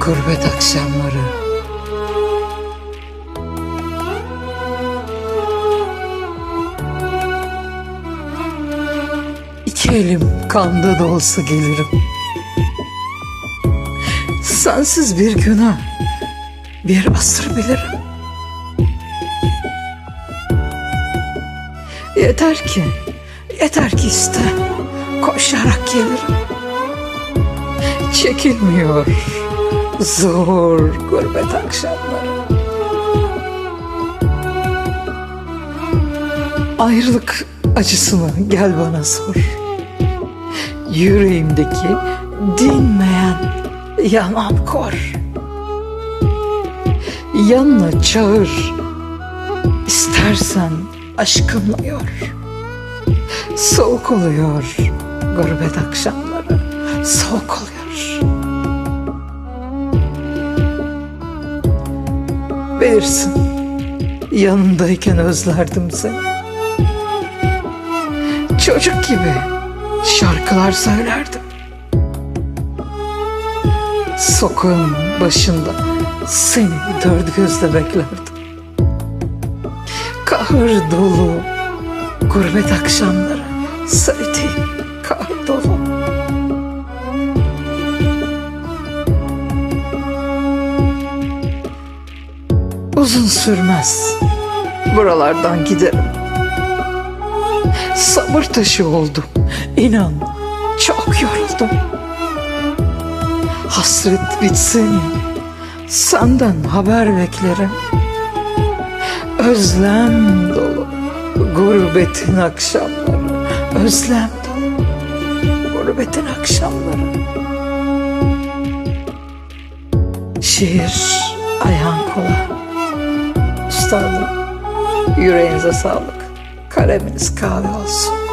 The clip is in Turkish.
Gurbet akşamları. İki elim kanda da olsa gelirim. Sensiz bir günah Bir asır bilirim. Yeter ki Yeter ki iste Koşarak gelirim. Çekilmiyor Zor gurbet akşamları. Ayrılık acısını gel bana sor. Yüreğimdeki dinmeyen yanan kor. Yanına çağır İstersen aşkımla yor. Soğuk oluyor gurbet akşamları Soğuk oluyor Bilirsin. Yanındayken özlerdim seni. Çocuk gibi şarkılar söylerdim. Sokağın başında seni dört gözle beklerdim. Kahır dolu gurbet akşamları Sevdiğim kahır dolu Uzun sürmez. Buralardan giderim. Sabır taşı oldum. İnan çok yoruldum. Hasret bitsin. Senden haber beklerim. Özlem dolu Gurbetin akşamları. Özlem dolu Gurbetin akşamları. Şiir ayağın kola Üstadım yüreğinize sağlık. Kaleminiz kahve olsun